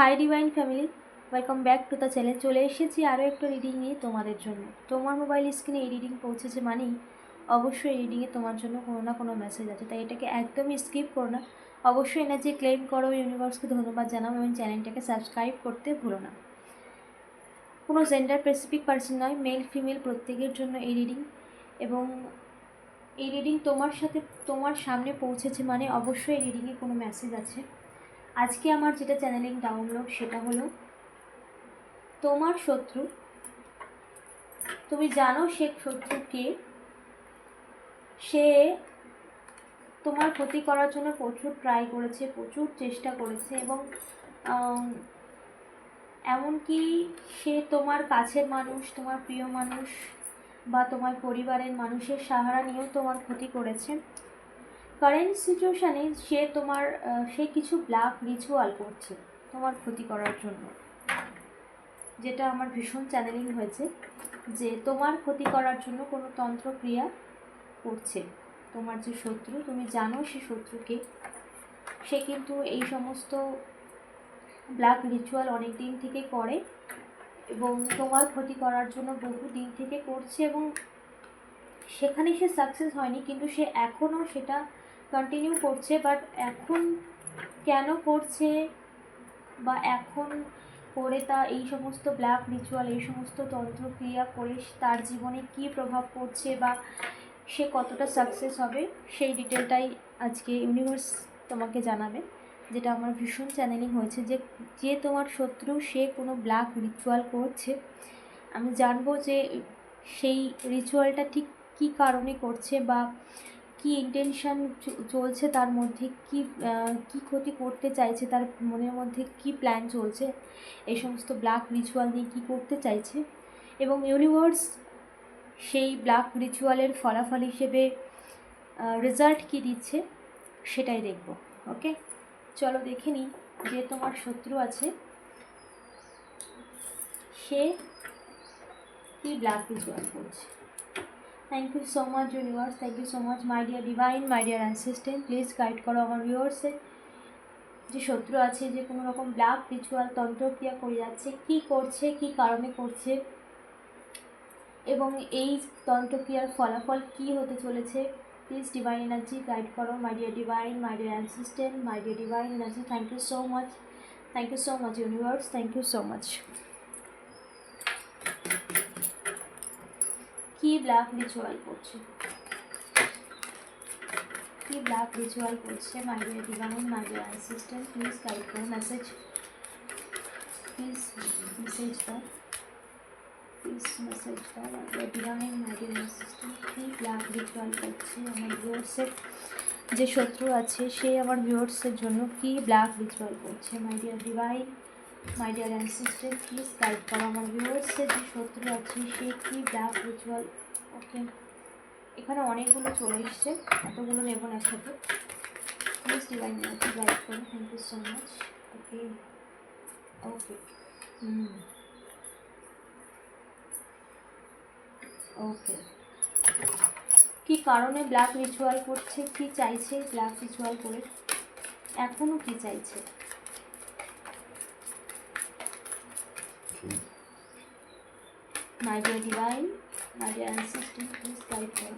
Hi divine family welcome back to the channel চলে এসেছি আরও একটা রিডিং নিয়ে তোমাদের জন্য। তোমার মোবাইল স্ক্রিনে এই রিডিং পৌঁছেছে মানেই অবশ্যই রিডিংয়ে তোমার জন্য কোনো না কোনো মেসেজ আছে। তাই এটাকে একদমই স্কিপ করো না। অবশ্যই এনার্জি ক্লেম করো ইউনিভার্সকে ধন্যবাদ জানাও এবং চ্যানেলটাকে সাবস্ক্রাইব করতে ভুলো না। কোনো জেন্ডার স্পেসিফিক পার্সন নয় মেল ফিমেল প্রত্যেকের জন্য এই রিডিং এবং এই রিডিং তোমার সাথে, তোমার সামনে পৌঁছেছে মানে অবশ্যই রিডিংয়ে কোনো মেসেজ আছে। আজকে আমার যেটা চ্যানেলিং ডাউনলোড সেটা হলো, তোমার শত্রু। তুমি জানো সে শত্রু কে? সে তোমার ক্ষতি করার জন্য প্রচুর ট্রাই করেছে, প্রচুর চেষ্টা করেছে এবং এমনকি সে তোমার কাছের মানুষ, তোমার প্রিয় মানুষ বা তোমার পরিবারের মানুষের সাহারা নিয়েও তোমার ক্ষতি করেছে। কারেন্ট সিচুয়েশানে সে তোমার সে কিছু ব্ল্যাক রিচুয়াল করছে তোমার ক্ষতি করার জন্য। যেটা আমার ভীষণ চ্যানেলিং হয়েছে যে তোমার ক্ষতি করার জন্য কোনো তন্ত্রক্রিয়া করছে। তোমার যে শত্রু, তুমি জানো সে শত্রুকে সে কিন্তু এই সমস্ত ব্ল্যাক রিচুয়াল অনেক দিন থেকে করে এবং তোমার ক্ষতি করার জন্য বহু দিন থেকে করছে এবং সেখানে সে সাকসেস হয়নি, কিন্তু সে এখনও সেটা কন্টিনিউ করছে বাট এখন কেন করছে বা এখন করে তা, এই সমস্ত ব্ল্যাক রিচুয়াল এই সমস্ত তন্ত্রক্রিয়া করে তার জীবনে কী প্রভাব পড়ছে বা সে কতটা সাকসেস হবে, সেই ডিটেলটাই আজকে ইউনিভার্স তোমাকে জানাবে। যেটা আমার ভীষণ চ্যানেলিং হয়েছে যে যে তোমার শত্রু, সে কোনো ব্ল্যাক রিচুয়াল করছে। আমি জানব যে সেই রিচুয়ালটা ঠিক কী কারণে করছে বা কী ইন্টেনশন চলছে তার মধ্যে? কী কী ক্ষতি করতে চাইছে তার মনের মধ্যে? কী প্ল্যান চলছে? এই সমস্ত ব্ল্যাক রিচুয়াল নিয়ে কী করতে চাইছে? এবং ইউনিভার্স সেই ব্ল্যাক রিচুয়ালের ফলাফল হিসেবে রেজাল্ট কী দিচ্ছে সেটাই দেখব ওকে চলো দেখে নিই যে তোমার শত্রু আছে। সে কি ব্ল্যাক রিচুয়াল করছে? Thank you so much universe thank you so much my dear divine my dear assistant please guide করো আমার ভিউয়ার্সে যে শত্রু আছে, যে কোনো রকম ব্ল্যাক রিচুয়াল তন্ত্রক্রিয়া করে যাচ্ছে, কি করছে, কি কারণে করছে, এবং এই তন্ত্রক্রিয়ার ফলাফল কি হতে চলেছে প্লিজ ডিভাইন এনার্জি গাইড করো my dear divine my dear assistant my dear divine energy thank you so much thank you so much universe thank you so much কি ব্ল্যাক রিচুয়াল করছে? কি ব্ল্যাক রিচুয়াল করছে? My dear divine my assistant please guide করো message please message দাও please message দাও my divine my assistant কি black ritual করছে আমার ভিউয়ার্সের যে শত্রু আছে, সে আমার ভিউয়ার্সের জন্য কি ব্ল্যাক রিচুয়াল করছে? My dear divine my dear assistant please guide করো আমার ভিউয়ার্সের যে শত্রু আছে, সে কি ব্ল্যাক রিচুয়াল ওকে এখানে অনেকগুলো চলে এসছে, এতগুলো নেব না একসাথে। প্লিজ ডিভাইন গাইড করো thank you so much okay okay okay কি কারণে ব্ল্যাক রিচুয়াল করছে? কি চাইছে ব্ল্যাক রিচুয়াল করে? এখনও কি চাইছে? My dear divine my dear assistant please guide করো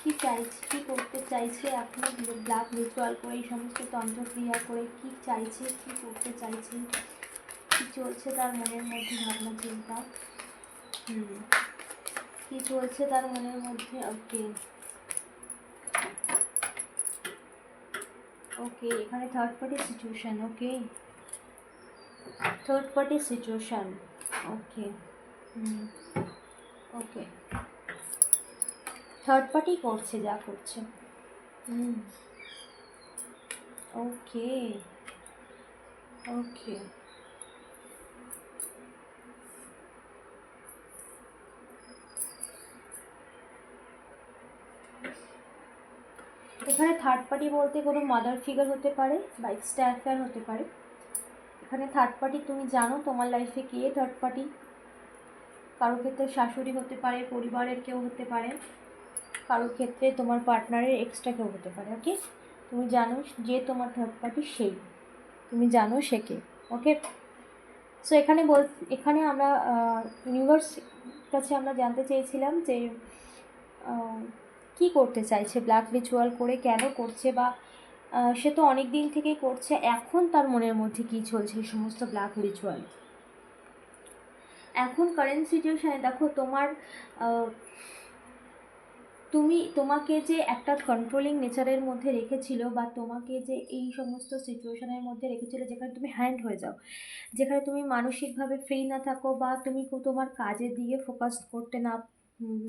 কী চাইছে কী করতে চাইছে এখনও ব্ল্যাক রিচুয়াল করে এই সমস্ত তন্ত্রক্রিয়া করে কি চাইছে কি করতে চাইছে কি চলছে তার মনের মধ্যে ভাবনা চিন্তা? হুম। কি চলছে তার মনের মধ্যে? ওকে ওকে এখানে third party situation okay third party situation okay hmm okay third party করছে, যা করছে। হুম ওকে ওকে এখানে থার্ড পার্টি বলতে কোনো মাদার ফিগার হতে পারে বা এক্সট্রা অ্যাফেয়ার হতে পারে। এখানে থার্ড পার্টি তুমি জানো তোমার লাইফে কে থার্ড পার্টি কারও ক্ষেত্রে শাশুড়ি হতে পারে, পরিবারের কেউ হতে পারে কারোর ক্ষেত্রে তোমার পার্টনারের এক্সট্রা কেউ হতে পারে ওকে তুমি জানো যে তোমার থার্ড পার্টি সেই। তুমি জানো সে কে ওকে সো এখানে বল, এখানে আমরা ইউনিভার্স কাছে আমরা জানতে চেয়েছিলাম যে কি করতে চাইছে? ব্ল্যাক রিচুয়াল করে কেন করছে বা সে তো অনেক দিন থেকেই করছে। এখন তার মনের মধ্যে কি চলছে এই সমস্ত ব্ল্যাক রিচুয়াল এখন কারেন্ট সিচুয়েশানে দেখো তোমার তুমি, তোমাকে যে একটা কন্ট্রোলিং নেচারের মধ্যে রেখেছিল বা তোমাকে যে এই সমস্ত সিচুয়েশনের মধ্যে রেখেছিল যেখানে তুমি হ্যান্ড হয়ে যাও, যেখানে তুমি মানসিকভাবে ফ্রি না থাকো বা তুমি তোমার কাজের দিকে ফোকাস করতে না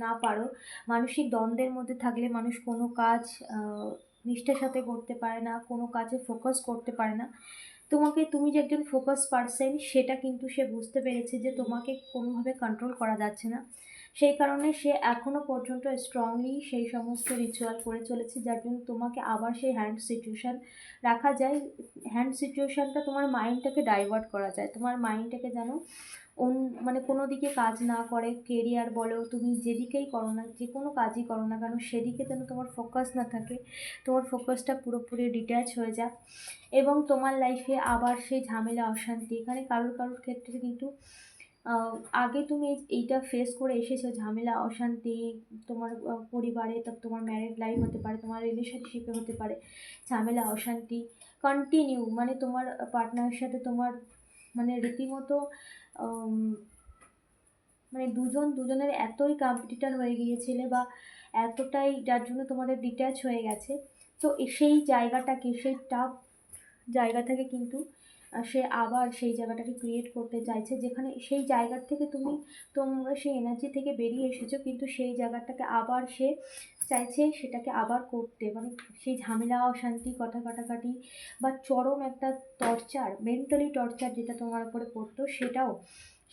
না পারো, মানসিক দ্বন্দ্বের মধ্যে থাকলে মানুষ কোনো কাজ নিষ্ঠার সাথে করতে পারে না, কোনো কাজে ফোকাস করতে পারে না। তোমাকে, তুমি যে একজন ফোকাস পারসন সেটা কিন্তু সে বুঝতে পেরেছে যে তোমাকে কোনোভাবে কন্ট্রোল করা যাচ্ছে না। সেই কারণে সে এখনও পর্যন্ত স্ট্রংলি সেই সমস্ত রিচুয়াল করে চলেছে, যার জন্য তোমাকে আবার সেই হ্যান্ড সিচুয়েশান রাখা যায়। হ্যান্ড সিচুয়েশানটা তোমার মাইন্ডটাকে ডাইভার্ট করা যায়। তোমার মাইন্ডটাকে যেন মানে কোনো দিকে কাজ না করে কেরিয়ার বলো, তুমি যেদিকেই করো না, যে কোনো কাজই করো না কেন, সেদিকে যেন তোমার ফোকাস না থাকে, তোমার ফোকাসটা পুরোপুরি ডিট্যাচ হয়ে যাক এবং তোমার লাইফে আবার সেই ঝামেলা, অশান্তি, এখানে কারোর কারোর ক্ষেত্রে কিন্তু আগে তুমি এইটা ফেস করে এসেছ, ঝামেলা, অশান্তি, তোমার পরিবারে তোমার ম্যারেড লাইফ হতে পারে, তোমার রিলেশনশিপে হতে পারে, ঝামেলা, অশান্তি কন্টিনিউ মানে তোমার পার্টনারের সাথে তোমার মানে রীতিমতো মানে দুজন, দুজনের এতই কম্পিটিটার হয়ে গিয়েছিলে বা এতটাই যার জন্য তোমাদের ডিট্যাচ হয়ে গেছে। তো সেই জায়গাটাকে, সেই টাফ জায়গা থেকে কিন্তু সে আবার সেই জায়গাটাকে ক্রিয়েট করতে চাইছে, যেখানে সেই জায়গার থেকে তুমি তোমরা সেই এনার্জি থেকে বেরিয়ে এসেছ, কিন্তু সেই জায়গাটাকে আবার সে চাইছে সেটাকে আবার করতে। মানে সেই ঝামেলা, অশান্তি, কথা কাটাকাটি বা চরম একটা টর্চার মেন্টালি টর্চার যেটা তোমার উপরে পড়তো, সেটাও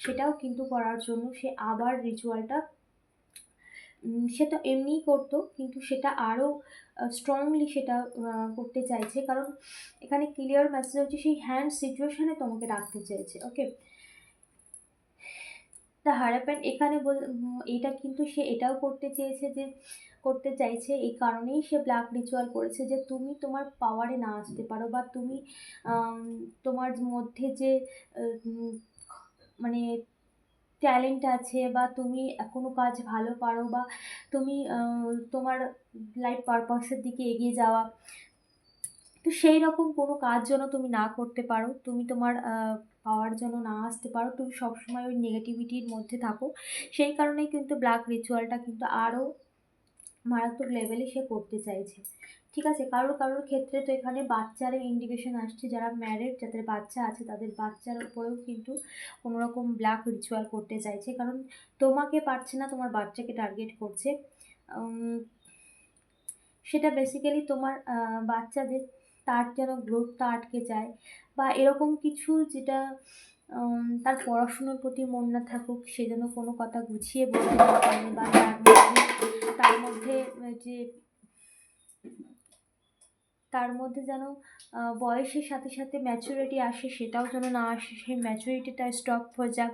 সেটাও কিন্তু করার জন্য সে আবার রিচুয়ালটা সেটা এমনিই করতো, কিন্তু সেটা আরও স্ট্রংলি সেটা করতে চাইছে। কারণ এখানে ক্লিয়ার মেসেজ হচ্ছে, সেই হ্যান্ড সিচুয়েশানে তোমাকে রাখতে চাইছে ওকে দ্য হারাপ্যান এখানে বল এটা কিন্তু সে এটাও করতে চেয়েছে যে, করতে চাইছে এই কারণেই সে ব্ল্যাক রিচুয়াল করেছে যে, তুমি তোমার পাওয়ারে না আসতে পারো বা তুমি তোমার মধ্যে যে মানে ট্যালেন্ট আছে বা তুমি কোনো কাজ ভালো পারো বা তুমি তোমার লাইফ পারপাসের দিকে এগিয়ে যাওয়া, তো সেই রকম কোনো কাজ যেন তুমি না করতে পারো, তুমি তোমার পাওয়ার জন্য না আসতে পারো। তুমি সবসময় ওই নেগেটিভিটির মধ্যে থাকো। সেই কারণেই কিন্তু ব্ল্যাক রিচুয়ালটা কিন্তু আরও মারাত্মক লেভেলে সে করতে চাইছে। ঠিক আছে? কারোর কারোর ক্ষেত্রে তো এখানে বাচ্চারও ইন্ডিকেশন আসছে। যারা ম্যারিড যাদের বাচ্চা আছে, তাদের বাচ্চার উপরেও কিন্তু কোনোরকম ব্ল্যাক রিচুয়াল করতে চাইছে। কারণ তোমাকে পারছে না, তোমার বাচ্চাকে টার্গেট করছে। সেটা বেসিক্যালি তোমার বাচ্চাদের তার যেন গ্রোথটা আটকে যায় বা এরকম কিছু যেটা তার পড়াশুনোর প্রতি মন না থাকুক, সে যেন কোনো কথা গুছিয়ে বলতে না পারে বা তার মধ্যে তার মধ্যে যে, তার মধ্যে যেন বয়সের সাথে সাথে ম্যাচুরিটি আসে, সেটাও যেন না আসে, সেই ম্যাচুরিটিটা স্টপ হয়ে যাক।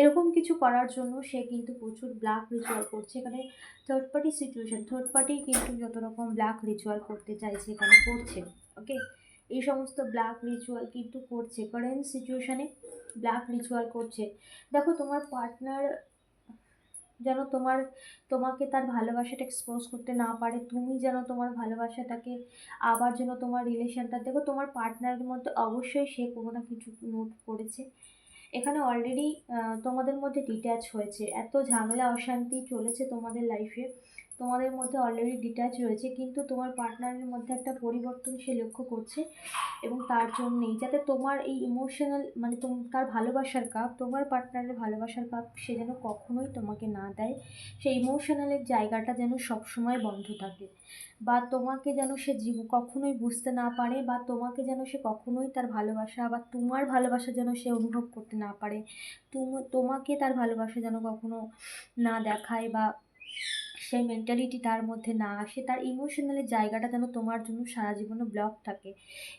এরকম কিছু করার জন্য সে কিন্তু প্রচুর ব্ল্যাক রিচুয়াল করছে। এখানে third party situation third party কিন্তু যত রকম ব্ল্যাক রিচুয়াল করতে চাইছে, এখানে করছে। ওকে এই সমস্ত ব্ল্যাক রিচুয়াল কিন্তু করছে। কারেন্ট সিচুয়েশানে ব্ল্যাক রিচুয়াল করছে। দেখো, তোমার পার্টনার যেন তোমার, তোমাকে তার ভালোবাসাটা এক্সপোজ করতে না পারে, তুমি যেন তোমার ভালোবাসাটাকে আবার যেন তোমার রিলেশনটা দেখো, তোমার পার্টনারের মধ্যে অবশ্যই সে কোনো না কিছু নোট করেছে। এখানে অলরেডি তোমাদের মধ্যে ডিট্যাচ হয়েছে। এত ঝামেলা, অশান্তি চলেছে তোমাদের লাইফে তোমাদের মধ্যে অলরেডি ডিট্যাচ রয়েছে, কিন্তু তোমার পার্টনারের মধ্যে একটা পরিবর্তন সে লক্ষ্য করছে এবং তার জন্যেই। যাতে তোমার এই ইমোশনাল মানে তার ভালোবাসার কাপ তোমার পার্টনারের ভালোবাসার কাপ সে যেন কখনোই তোমাকে না দেয়, সেই ইমোশনালের জায়গাটা যেন সবসময় বন্ধ থাকে। বা তোমাকে যেন সে জীব, কখনোই বুঝতে না পারে বা তোমাকে যেন সে কখনোই তার ভালোবাসা বা তোমার ভালোবাসা যেন সে অনুভব করতে না পারে। তুম- তোমাকে তার ভালোবাসা যেন কখনো না দেখায় বা সেই মেন্টালিটি তার মধ্যে না আসে, তার ইমোশনালের জায়গাটা যেন তোমার জন্য সারা জীবনে ব্লক থাকে।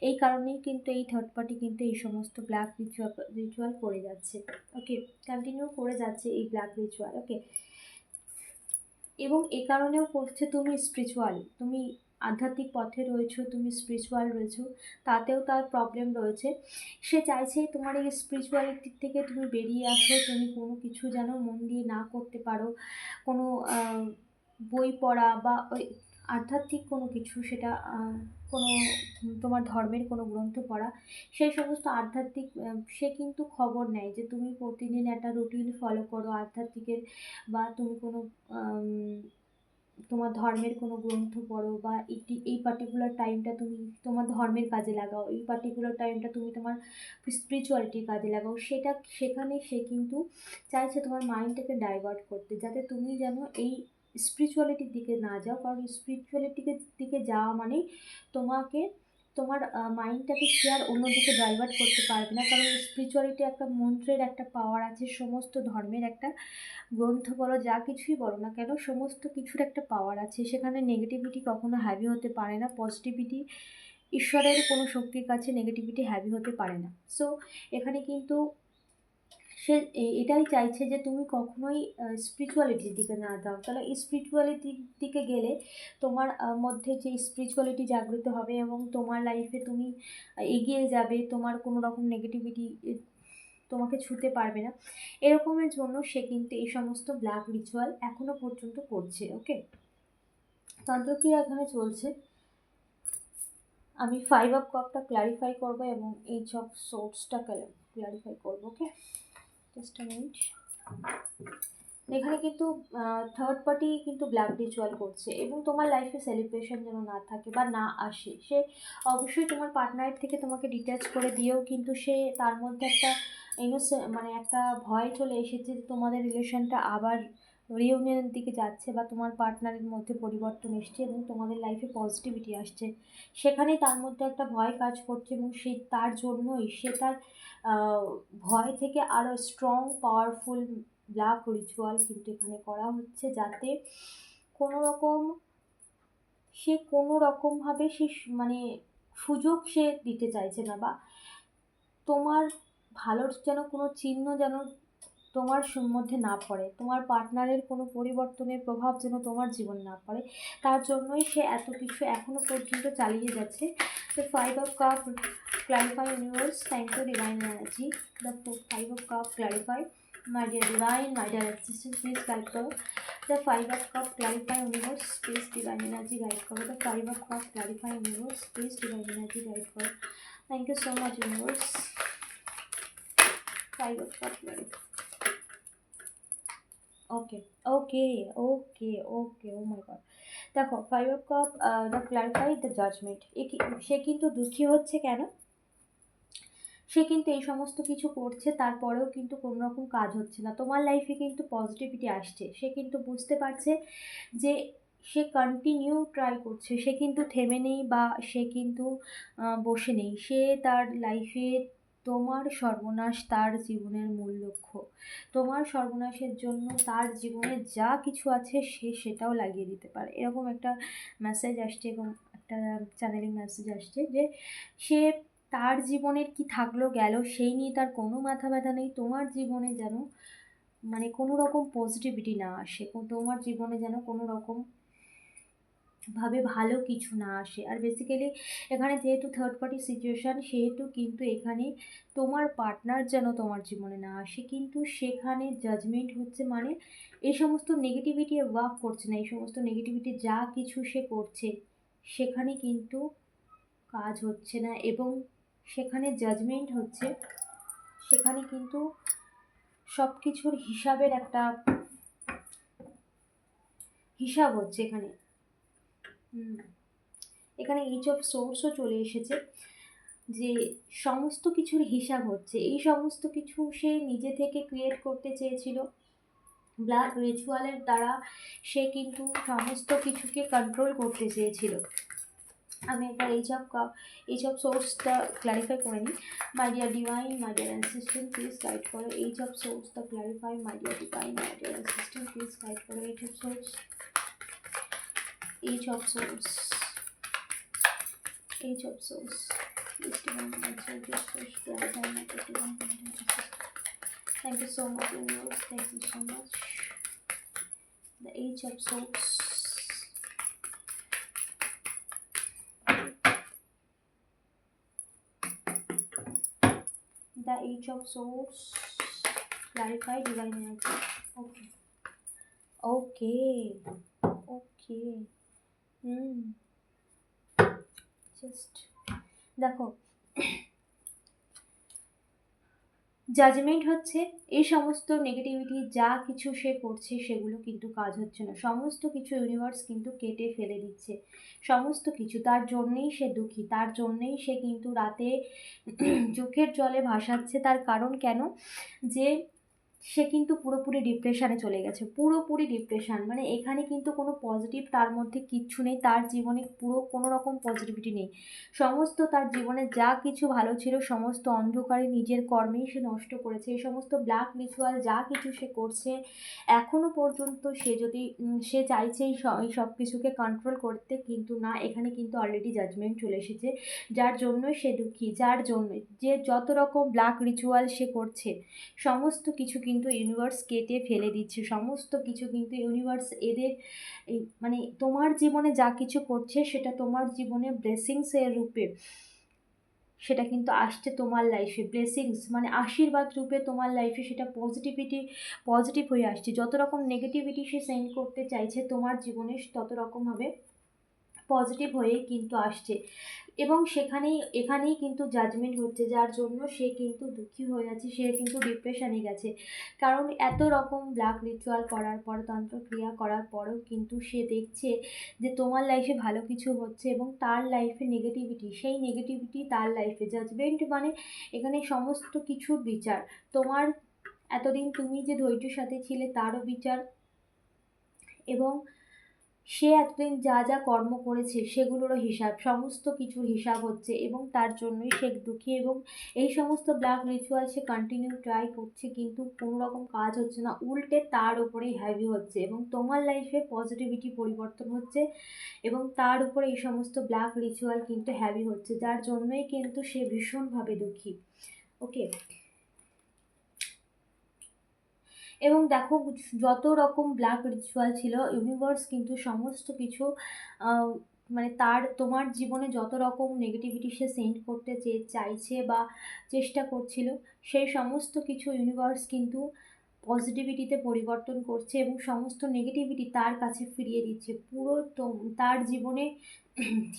এই কারণেই কিন্তু এই থার্ড পার্টি কিন্তু এই সমস্ত ব্ল্যাক রিচুয়াল রিচুয়াল করে যাচ্ছে। ওকে কন্টিনিউ করে যাচ্ছে এই ব্ল্যাক রিচুয়াল ওকে এবং এ কারণেও করছে তুমি স্পিরিচুয়াল তুমি আধ্যাত্মিক পথে রয়েছো, তুমি স্পিরিচুয়াল রয়েছো, তাতেও তার প্রবলেম রয়েছে। সে চাইছে তোমার এই স্পিরিচুয়ালিটির থেকে তুমি বেরিয়ে আসো, তুমি কোনো কিছু যেন মন দিয়ে না করতে পারো, কোনো বই পড়া বা ওই আধ্যাত্মিক কোনো কিছু সেটা কোনো তোমার ধর্মের কোনো গ্রন্থ পড়া, সেই সমস্ত আধ্যাত্মিক সে কিন্তু খবর নেয় যে তুমি প্রতিদিন একটা রুটিন ফলো করো আধ্যাত্মিকের বা তুমি কোনো তোমার ধর্মের কোনো গ্রন্থ পড়ো বা এটি, এই পার্টিকুলার টাইমটা তুমি তোমার ধর্মের কাজে লাগাও, এই পার্টিকুলার টাইমটা তুমি তোমার স্পিরিচুয়ালিটির কাজে লাগাও, সেটা, সেখানে সে কিন্তু চাইছে তোমার মাইন্ডটাকে ডাইভার্ট করতে, যাতে তুমি যেন এই স্পিরিচুয়ালিটির দিকে না যাও, কারণ স্পিরিচুয়ালিটির দিকে যাওয়া মানেই তোমাকে, তোমার মাইন্ডটাকে আর অন্যদিকে ডাইভার্ট করতে পারবে না। কারণ স্পিরিচুয়ালিটি একটা মন্ত্রের একটা পাওয়ার আছে, সমস্ত ধর্মের একটা গ্রন্থ বলো, যা কিছুই বলো না কেন, সমস্ত কিছুর একটা পাওয়ার আছে। সেখানে নেগেটিভিটি কখনো হ্যাভি হতে পারে না পজিটিভিটি ঈশ্বরের কোনো শক্তির কাছে নেগেটিভিটি হ্যাভি হতে পারে না। সো এখানে কিন্তু সে এটাই চাইছে যে তুমি কখনোই স্পিরিচুয়ালিটির দিকে না যাও। তাহলে স্পিরিচুয়ালিটির দিকে গেলে তোমার মধ্যে যে স্পিরিচুয়ালিটি জাগ্রত হবে এবং তোমার লাইফে তুমি এগিয়ে যাবে, তোমার কোনো রকম নেগেটিভিটি তোমাকে ছুতে পারবে না। এরকমের জন্য সে কিন্তু এই সমস্ত ব্ল্যাক রিচুয়াল এখনও পর্যন্ত করছে ওকে তন্ত্রক্রিয়া এখানে চলছে। আমি ফাইভ অফ কপটা ক্লারিফাই করব এবং এইচ অফ সোর্সটা ক্লারিফাই করব ওকে এখানে কিন্তু থার্ড পার্টি কিন্তু ব্ল্যাক রিচুয়াল করছে এবং তোমার লাইফে সেলিব্রেশন যেন না থাকে বা না আসে, সে অবশ্যই তোমার পার্টনারের থেকে তোমাকে ডিট্যাচ করে দিয়েও কিন্তু সে তার মধ্যে একটা ইনোসে মানে একটা ভয় চলে এসেছে যে তোমাদের রিলেশনটা আবার রিউনিয়নের দিকে যাচ্ছে বা তোমার পার্টনারের মধ্যে পরিবর্তন এসছে এবং তোমাদের লাইফে পজিটিভিটি আসছে। সেখানেই তার মধ্যে একটা ভয় কাজ করছে এবং সে তার জন্যই, সে তার ভয় থেকে আরও স্ট্রং পাওয়ারফুল ব্ল্যাক রিচুয়াল কিন্তু এখানে করা হচ্ছে যাতে কোনো রকম সে কোনো রকমভাবে সে মানে সুযোগ সে দিতে চাইছে না বা তোমার ভালোর যেন কোনো চিহ্ন যেন তোমার মধ্যে না পড়ে, তোমার পার্টনারের কোনো পরিবর্তনের প্রভাব যেন তোমার জীবন না পড়ে, তার জন্যই সে এত কিছু এখনও পর্যন্ত চালিয়ে যাচ্ছে। The five of cup clarify universe thank you divine energy the five of cup clarify my dear divine my dear assistant please guide করো the five of cup clarify universe please divine energy guide করো the five of cup clarify universe please divine energy guide করো thank you so much universe five of cup clarify okay okay okay okay oh my god দেখো five of cup the clarify the judgment সে কিন্তু দুঃখী হচ্ছে কেন? সে কিন্তু এই সমস্ত কিছু করছে, তারপরেও কিন্তু কোনো রকম কাজ হচ্ছে না। তোমার লাইফে কিন্তু পজিটিভিটি আসছে। সে কিন্তু বুঝতে পারছে যে সে কন্টিনিউ ট্রাই করছে। সে কিন্তু থেমে নেই বা সে কিন্তু বসে নেই। সে তার লাইফে তোমার সর্বনাশ তার জীবনের মূল লক্ষ্য। তোমার সর্বনাশের জন্য তার জীবনে যা কিছু আছে সে সেটাও লাগিয়ে দিতে পারে। এরকম একটা মেসেজ আসছে এবং একটা চ্যানেলিং মেসেজ আসছে যে, সে তার জীবনের কি থাকল, গেল, সেই নিয়ে তার কোনো মাথা ব্যথা নেই। তোমার জীবনে যেন মানে কোনো রকম পজিটিভিটি না আসে। তোমার জীবনে যেন কোনো রকম ভাবে ভালো কিছু না আসে আর বেসিক্যালি এখানে যেহেতু থার্ড পার্টি সিচুয়েশান সেহেতু কিন্তু এখানে তোমার পার্টনার যেন তোমার জীবনে না আসে কিন্তু সেখানে জাজমেন্ট হচ্ছে মানে এই সমস্ত নেগেটিভিটি ওয়ার্ক করছে না, এই সমস্ত নেগেটিভিটি যা কিছু সে করছে, সেখানে কিন্তু কাজ হচ্ছে না এবং সেখানে জাজমেন্ট হচ্ছে, সেখানে কিন্তু সব কিছুর হিসাবের একটা হিসাব হচ্ছে এখানে। এখানে এইচ অফ সোর্সও চলে এসেছে যে সমস্ত কিছুর হিসাব হচ্ছে। এই সমস্ত কিছু সে নিজে থেকে ক্রিয়েট করতে চেয়েছিল। ব্লাড রিচুয়ালের দ্বারা সে কিন্তু সমস্ত কিছুকে কন্ট্রোল করতে চেয়েছিল। আমি একবার এইচ অফ সোর্সটা ক্লারিফাই করে নিই। My dear divine my dear assistant please guide করো অফ সোর্সটা clarify my dear divine my dear assistant please guide করো of source Age of Souls. Age of Souls. Thank you so much, universe. Thank you so much. The Age of Souls. The Age of Souls. Clarify divine energy. Okay. Okay. Okay. Hmm. Just দেখো judgement হচ্ছে এই সমস্ত negativity যা কিছু সে করছে সেগুলো কিন্তু কাজ হচ্ছে না। সমস্ত কিছু ইউনিভার্স কিন্তু কেটে ফেলে দিচ্ছে। সমস্ত কিছু, তার জন্যেই সে দুঃখী, তার জন্যেই সে কিন্তু রাতে চোখের জলে ভাসাচ্ছে। তার কারণ কেন? যে সে কিন্তু পুরোপুরি ডিপ্রেশানে চলে গেছে, পুরোপুরি ডিপ্রেশান মানে এখানে কিন্তু কোনো পজিটিভ তার মধ্যে কিচ্ছু নেই, তার জীবনে পুরো কোনো রকম পজিটিভিটি নেই। সমস্ত তার জীবনে যা কিছু ভালো ছিল, সমস্ত অন্ধকারে নিজের কর্মেই সে নষ্ট করেছে, এই সমস্ত ব্ল্যাক রিচুয়াল যা কিছু সে করছে এখনও পর্যন্ত সে যদি সে চাইছে এই সব কিছুকে কন্ট্রোল করতে, কিন্তু না, এখানে কিন্তু অলরেডি জাজমেন্ট চলে এসেছে। যার জন্য সে দুঃখী, যার জন্য যে যত রকম ব্ল্যাক রিচুয়াল সে করছে, সমস্ত কিছু কিন্তু ইউনিভার্স কেটে ফেলে দিচ্ছে। সমস্ত কিছু কিন্তু ইউনিভার্স এদের মানে তোমার জীবনে যা কিছু করছে, সেটা তোমার জীবনে ব্লেসিংসের রূপে, সেটা কিন্তু আসছে তোমার লাইফে ব্লেসিংস মানে আশীর্বাদ রূপে তোমার লাইফে সেটা পজিটিভিটি পজিটিভ হয়ে আসছে। যত রকম নেগেটিভিটি সে সেন্ড করতে চাইছে, তোমার জীবনে তত রকমভাবে পজিটিভ হয়ে কিন্তু আসছে। এবং সেখানেই, এখানেই কিন্তু জাজমেন্ট হচ্ছে, যার জন্য সে কিন্তু দুঃখী হয়ে যাচ্ছে সে কিন্তু ডিপ্রেশনে গেছে। কারণ এত রকম ব্ল্যাক রিচুয়াল করার পর, তন্ত্রক্রিয়া করার পরেও কিন্তু সে দেখছে যে তোমার লাইফে ভালো কিছু হচ্ছে এবং তার লাইফে নেগেটিভিটি সেই নেগেটিভিটি তার লাইফে জাজমেন্ট মানে এখানে সমস্ত কিছুর বিচার। তোমার এতদিন তুমি যে ধৈর্যের সাথে ছিলে তারও বিচার। এবং সে এতদিন যা যা কর্ম করেছে সেগুলোরও হিসাব, সমস্ত কিছুর হিসাব হচ্ছে এবং তার জন্যই সে দুঃখী এবং এই সমস্ত ব্ল্যাক রিচুয়াল সে কন্টিনিউ ট্রাই করছে কিন্তু কোনো রকম কাজ হচ্ছে না। উল্টে তার উপরেই হ্যাভি হচ্ছে এবং তোমার লাইফে পজিটিভিটি পরিবর্তন হচ্ছে এবং তার উপরে এই সমস্ত ব্ল্যাক রিচুয়াল কিন্তু হ্যাভি হচ্ছে, যার জন্যই কিন্তু সে ভীষণভাবে দুঃখী। ওকে এবং দেখো, যত রকম ব্ল্যাক রিচুয়াল ছিল ইউনিভার্স কিন্তু সমস্ত কিছু মানে তার, তোমার জীবনে যত রকম নেগেটিভিটি সে সেন্ড করতে চেয়ে চাইছে বা চেষ্টা করছিল, সেই সমস্ত কিছু ইউনিভার্স কিন্তু পজিটিভিটিতে পরিবর্তন করছে এবং সমস্ত নেগেটিভিটি তার কাছে ফিরিয়ে দিচ্ছে। পুরো তার জীবনে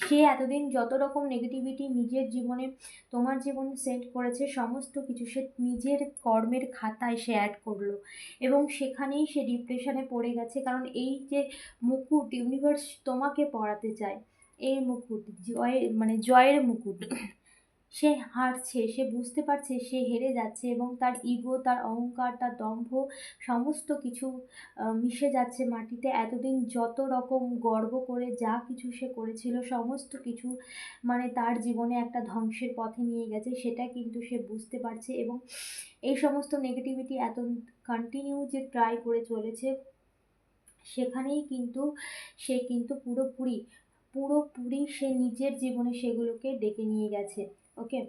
সে এতদিন যত রকম নেগেটিভিটি নিজের জীবনে, তোমার জীবনে সেট করেছে, সমস্ত কিছু সে নিজের কর্মের খাতায় সে অ্যাড করল। এবং সেখানেই সে ডিপ্রেশনে পড়ে গেছে। কারণ এই যে মুকুট ইউনিভার্স তোমাকে পড়াতে চায়। এই মুকুট, জয় মানে জয়ের মুকুট। সে হারছে, সে বুঝতে পারছে, সে হেরে যাচ্ছে এবং তার ইগো তার অহংকার, তার দম্ভ সমস্ত কিছু মিশে যাচ্ছে মাটিতে। এতদিন যত রকম গর্ব করে যা কিছু সে করেছিল, সমস্ত কিছু মানে তার জীবনে একটা ধ্বংসের পথে নিয়ে গেছে, সেটা কিন্তু সে বুঝতে পারছে এবং এই সমস্ত নেগেটিভিটি এত কন্টিনিউ যে ট্রাই করে চলেছে, সেখানেই কিন্তু সে কিন্তু পুরোপুরি পুরোপুরি সে নিজের জীবনে সেগুলোকে ডেকে নিয়ে গেছে। ওকে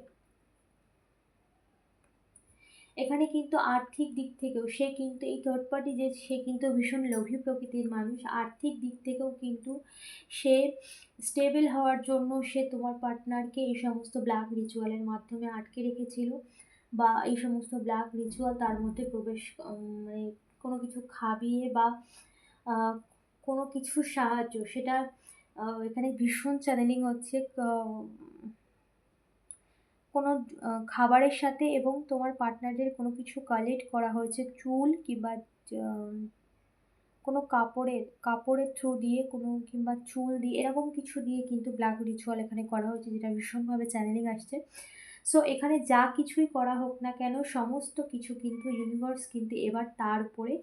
এখানে কিন্তু আর্থিক দিক থেকেও সে কিন্তু এই থার্ড পার্টি যে, সে কিন্তু ভীষণ লোভী প্রকৃতির মানুষ। আর্থিক দিক থেকেও কিন্তু সে স্টেবল হওয়ার জন্য সে তোমার পার্টনারকে এই সমস্ত ব্ল্যাক রিচুয়ালের মাধ্যমে আটকে রেখেছিল বা এই সমস্ত ব্ল্যাক রিচুয়াল তার মধ্যে প্রবেশ মানে কোনো কিছু খাবিয়ে বা কোনো কিছু সাহায্য, সেটা এখানে ভীষণ চ্যানেলিং হচ্ছে। কোনো খাবারের সাথে এবং তোমার পার্টনারের কোনো কিছু কালেক্ট করা হয়েছে চুল কিংবা কোনো কাপড়ের কাপড়ের থ্রু দিয়ে কোনো কিংবা চুল দিয়ে এরকম কিছু দিয়ে কিন্তু ব্ল্যাক রিচুয়াল এখানে করা হয়েছে যেটা ভীষণভাবে চ্যানেলিং আসছে। সো এখানে যা কিছুই করা হোক না কেন, সমস্ত কিছু কিন্তু ইউনিভার্স কিন্তু এবার তার উপরে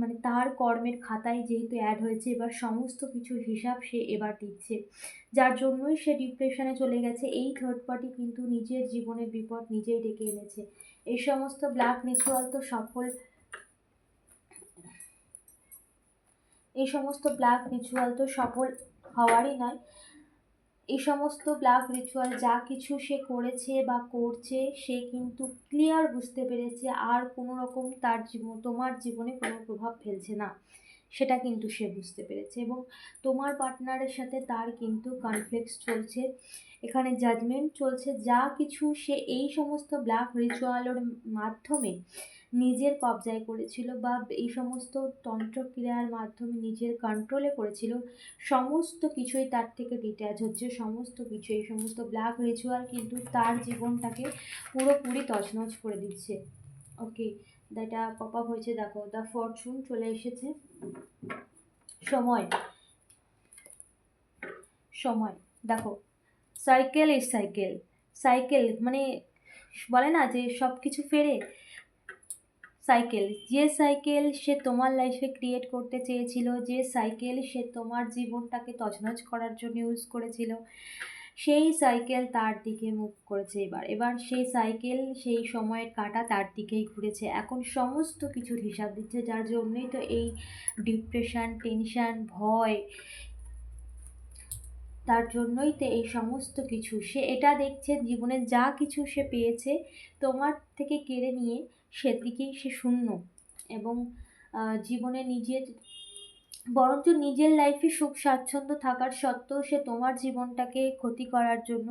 মানে তার কর্মের খাতায় যেহেতু অ্যাড হয়েছে, এবার সমস্ত কিছুর হিসাব সে এবার দিচ্ছে। যার জন্যই সে ডিপ্রেশনে চলে গেছে। এই থার্ড পার্টি কিন্তু নিজের জীবনের বিপদ নিজেই ডেকে এনেছে। এই সমস্ত ব্ল্যাক রিচুয়াল তো সফল। এই সমস্ত ব্ল্যাক রিচুয়াল তো সফল হওয়ারই নয়। এই সমস্ত ব্ল্যাক রিচুয়াল যা কিছু সে করেছে বা করছে, সে কিন্তু ক্লিয়ার বুঝতে পেরেছে আর কোনো রকম তার জীবন, তোমার জীবনে কোনো প্রভাব ফেলছে না। সেটা কিন্তু সে বুঝতে পেরেছে এবং তোমার পার্টনারের সাথে তার কিন্তু কনফ্লিক্টস চলছে। এখানে জাজমেন্ট চলছে। যা কিছু সে এই সমস্ত ব্ল্যাক রিচুয়ালের মাধ্যমে নিজের কবজায় করেছিল বা এই সমস্ত তন্ত্রক্রিয়ার মাধ্যমে নিজের কন্ট্রোলে করেছিল, সমস্ত কিছুই তার থেকে ডিট্যাচ হচ্ছে। সমস্ত কিছু, এই সমস্ত ব্ল্যাক রিচুয়াল কিন্তু তার জীবনটাকে পুরোপুরি তছনছ করে দিচ্ছে। ওকে এটা পপ আপ হয়েছে, দেখো দ্য ফরচুন চলে এসেছে। সময়। সময়। দেখো সাইকেল ইজ সাইকেল সাইকেল মানে বলে না যে সব কিছু ফেরে? সাইকেল যে সাইকেল সে তোমার লাইফে ক্রিয়েট করতে চেয়েছিল, যে সাইকেল সে তোমার জীবনটাকে তছনছ করার জন্য ইউজ করেছিল। সেই সাইকেল তার দিকে মুখ করেছে এবার। এবার সেই সাইকেল সেই সময়ের কাটা তার দিকেই ঘুরেছে। এখন সমস্ত কিছুর হিসাব দিচ্ছে। যার জন্যই তো এই ডিপ্রেশন টেনশান ভয়, তার জন্যই তো এই সমস্ত কিছু। সে এটা দেখছে, জীবনে যা কিছু সে পেয়েছে, তোমার থেকে কেড়ে নিয়ে সেদিকেই সে শূন্য। এবং জীবনে নিজের বরঞ্চ নিজের লাইফে সুখ স্বাচ্ছন্দ্য থাকার সত্ত্বেও সে তোমার জীবনটাকে ক্ষতি করার জন্য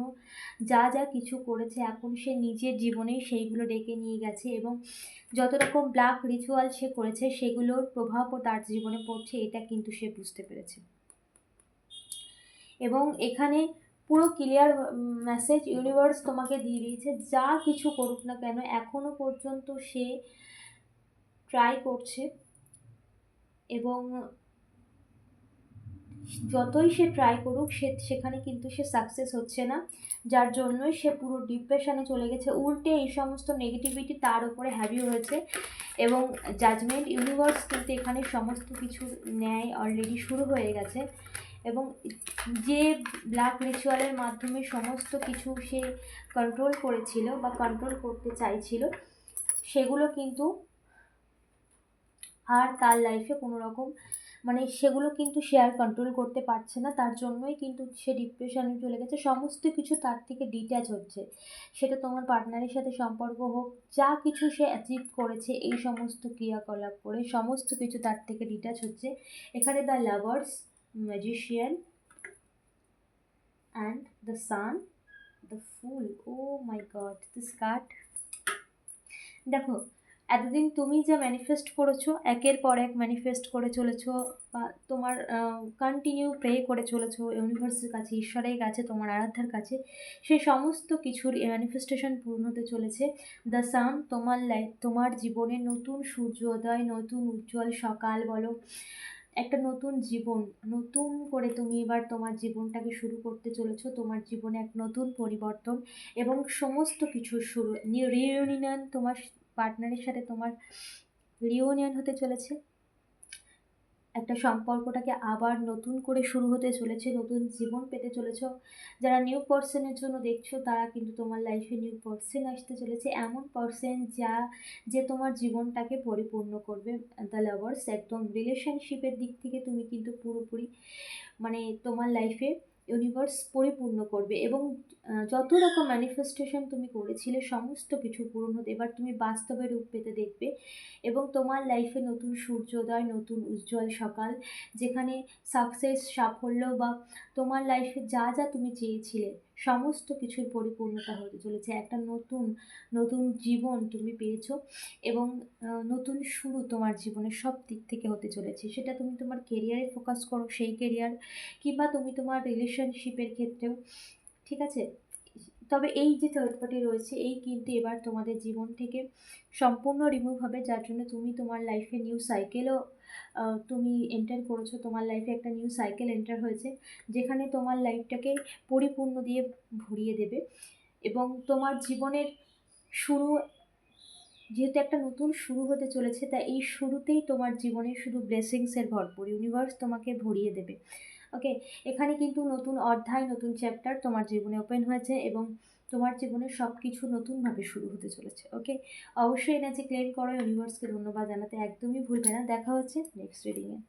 যা যা কিছু করেছে, এখন সে নিজের জীবনেই সেইগুলো ডেকে নিয়ে গেছে এবং যত রকম ব্ল্যাক রিচুয়াল সে করেছে, সেগুলোর প্রভাবও তার জীবনে পড়ছে, এটা কিন্তু সে বুঝতে পেরেছে। এবং এখানে পুরো ক্লিয়ার মেসেজ ইউনিভার্স তোমাকে দিয়ে দিয়েছে, যা কিছু করুক না কেন এখনও পর্যন্ত সে ট্রাই করছে এবং যতই সে ট্রাই করুক, সে, সেখানে কিন্তু সে সাকসেস হচ্ছে না। যার জন্যই সে পুরো ডিপ্রেশনে চলে গেছে। উল্টে এই সমস্ত নেগেটিভিটি তার উপরে হ্যাভি হয়েছে। এবং জাজমেন্ট ইউনিভার্স কিন্তু এখানে সমস্ত কিছু ন্যায় অলরেডি শুরু হয়ে গেছে। এবং যে ব্ল্যাক রিচুয়ালের মাধ্যমে সমস্ত কিছু সে কন্ট্রোল করেছিল বা কন্ট্রোল করতে চাইছিল, সেগুলো কিন্তু আর তার লাইফে কোনো রকম মানে সেগুলো কিন্তু সে আর কন্ট্রোল করতে পারছে না, তার জন্যই কিন্তু সে ডিপ্রেশনে চলে গেছে। সমস্ত কিছু তার থেকে ডিট্যাচ হচ্ছে। সেটা তোমার পার্টনারের সাথে সম্পর্ক হোক, যা কিছু সে অ্যাচিভ করেছে, এই সমস্ত ক্রিয়াকলাপ করে সমস্ত কিছু তার থেকে ডিট্যাচ হচ্ছে। এখানে the lovers magician and the sun the fool oh my god this card দেখো এতদিন তুমি যা ম্যানিফেস্ট করেছ, একের পর এক ম্যানিফেস্ট করে চলেছো বা তোমার কন্টিনিউ প্রে করে চলেছো ইউনিভার্সের কাছে, ঈশ্বরের কাছে, তোমার আরাধ্যার কাছে সেই সমস্ত কিছুর ম্যানিফেস্টেশন পূর্ণ হতে চলেছে। দ্য সান তোমার লাইফ তোমার জীবনে নতুন সূর্যোদয়, নতুন উজ্জ্বল সকাল বলো। একটা নতুন জীবন, নতুন করে তুমি এবার তোমার জীবনটাকে শুরু করতে চলেছো। তোমার জীবনে এক নতুন পরিবর্তন এবং সমস্ত কিছুর শুরু রিউনিয়ন তোমার পার্টনারের সাথে তোমার রিউনিয়ন হতে চলেছে। একটা সম্পর্কটাকে আবার নতুন করে শুরু হতে চলেছে, নতুন জীবন পেতে চলেছ। যারা নিউ পার্সনের জন্য দেখছ, তারা কিন্তু তোমার লাইফে নিউ পার্সন আসতে চলেছে। এমন পার্সন যা, যে তোমার জীবনটাকে পরিপূর্ণ করবে। দ্য লাভার্স একদম রিলেশনশিপের দিক থেকে তুমি কিন্তু পুরোপুরি মানে তোমার লাইফে ইউনিভার্স পরিপূর্ণ করবে এবং যত রকম ম্যানিফেস্টেশন তুমি করেছিলে, সমস্ত কিছু পূরণ হতে, এবার তুমি বাস্তবে রূপ পেতে দেখবে এবং তোমার লাইফে নতুন সূর্যোদয়, নতুন উজ্জ্বল সকাল, যেখানে সাকসেস সাফল্য বা তোমার লাইফে যা যা তুমি চেয়েছিলে সমস্ত কিছুর পরিপূর্ণতা হতে চলেছে। একটা নতুন নতুন জীবন তুমি পেয়েছ এবং নতুন শুরু তোমার জীবনের সব দিক থেকে হতে চলেছে। সেটা তুমি তোমার কেরিয়ারে ফোকাস করো সেই কেরিয়ার কিংবা তুমি তোমার রিলেশনশিপের ক্ষেত্রেও, ঠিক আছে? তবে এই যে থার্ড পার্টি রয়েছে, এই কিন্তু এবার তোমাদের জীবন থেকে সম্পূর্ণ রিমুভ হবে, যার জন্য তুমি তোমার লাইফে নিউ সাইকেলও তুমি এন্টার করেছ, তোমার লাইফে একটা নিউ সাইকেল এন্টার হয়েছে, যেখানে তোমার লাইফটাকে পরিপূর্ণ দিয়ে ভরিয়ে দেবে এবং তোমার জীবনের শুরু, যেহেতু একটা নতুন শুরু হতে চলেছে, তাই এই শুরুতেই তোমার জীবনে শুধু ব্লেসিংসের ভরপুর ইউনিভার্স তোমাকে ভরিয়ে দেবে। ওকে এখানে কিন্তু নতুন অধ্যায়, নতুন চ্যাপ্টার তোমার জীবনে ওপেন হয়েছে এবং তোমার জীবনে সব কিছু নতুনভাবে শুরু হতে চলেছে ওকে অবশ্যই এনার্জি ক্লেম করো ইউনিভার্সকে ধন্যবাদ জানাতে একদমই ভুলবে না। দেখা হচ্ছে নেক্সট রিডিংয়ে